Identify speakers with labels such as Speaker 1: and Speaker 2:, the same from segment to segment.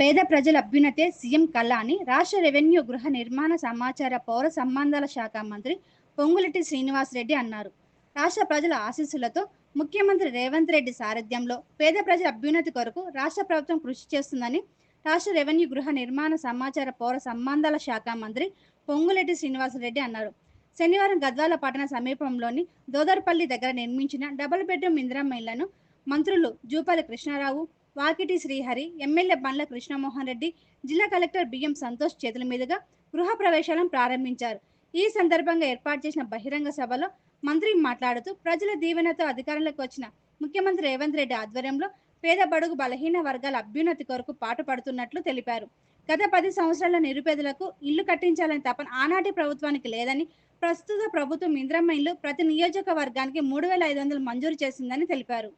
Speaker 1: పేద ప్రజల అభ్యున్నతే సీఎం కళ అని రాష్ట్ర రెవెన్యూ గృహ నిర్మాణ సమాచార పౌర సంబంధాల శాఖ మంత్రి పొంగులెట్టి శ్రీనివాసరెడ్డి అన్నారు. రాష్ట్ర ప్రజల ఆశీస్సులతో ముఖ్యమంత్రి రేవంత్ రెడ్డి సారథ్యంలో పేద ప్రజల అభ్యున్నతి కొరకు రాష్ట్ర ప్రభుత్వం కృషి చేస్తుందని రాష్ట్ర రెవెన్యూ గృహ నిర్మాణ సమాచార పౌర సంబంధాల శాఖ మంత్రి పొంగులెట్టి శ్రీనివాసరెడ్డి అన్నారు. శనివారం గద్వాల పట్టణ సమీపంలోని దోదర్పల్లి దగ్గర నిర్మించిన డబుల్ బెడ్రూమ్ ఇందిరమ్మ ఇళ్ళను మంత్రులు జూపాలి కృష్ణారావు వాకిటి శ్రీహరి ఎమ్మెల్యే బండ్ల కృష్ణమోహన్ రెడ్డి జిల్లా కలెక్టర్ బిఎం సంతోష్ చేతుల మీదుగా గృహ ప్రవేశాలను ప్రారంభించారు. ఈ సందర్భంగా ఏర్పాటు చేసిన బహిరంగ సభలో మంత్రి మాట్లాడుతూ ప్రజల దీవెనతో అధికారంలోకి వచ్చిన ముఖ్యమంత్రి రేవంత్ రెడ్డి ఆధ్వర్యంలో పేద బడుగు బలహీన వర్గాల అభ్యున్నతి కొరకు పాటుపడుతున్నట్లు తెలిపారు. గత పది సంవత్సరాల నిరుపేదలకు ఇల్లు కట్టించాలని తపన ఆనాటి ప్రభుత్వానికి లేదని ప్రస్తుత ప్రభుత్వం ఇంద్రమ్మ ఇల్లు ప్రతి నియోజకవర్గానికి మూడు వేల ఐదు వందలు మంజూరు చేసిందని తెలిపారు.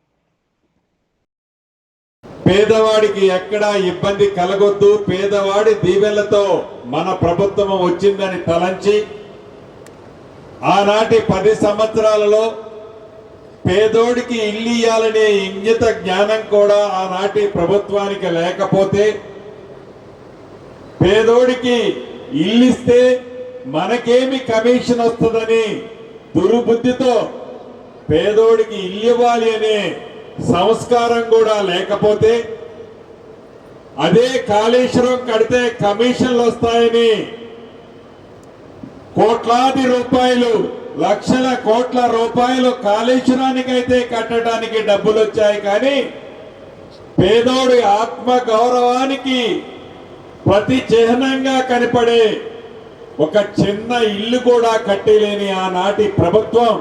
Speaker 2: పేదవాడికి ఎక్కడా ఇబ్బంది కలగొద్దు. పేదవాడి దీవెలతో మన ప్రభుత్వం వచ్చిందని తలంచి ఆనాటి పది సంవత్సరాలలో పేదోడికి ఇల్లు ఇయ్యాలనే ఇంగిత జ్ఞానం కూడా ఆనాటి ప్రభుత్వానికి లేకపోతే పేదోడికి ఇల్లిస్తే మనకేమి కమిషన్ వస్తుందని దుర్బుద్ధితో పేదోడికి ఇల్లు ఇవ్వాలి అనే సంస్కారం కూడా లేకపోతే అదే కాళేశ్వరం కడితే కమిషన్లు వస్తాయని కోట్లాది రూపాయలు లక్షల కోట్ల రూపాయలు కాళేశ్వరానికైతే కట్టడానికి డబ్బులు వచ్చాయి కానీ పేదోడి ఆత్మ గౌరవానికి ప్రతి చిహ్నంగా కనపడే ఒక చిన్న ఇల్లు కూడా కట్టలేని ఆనాటి ప్రభుత్వం.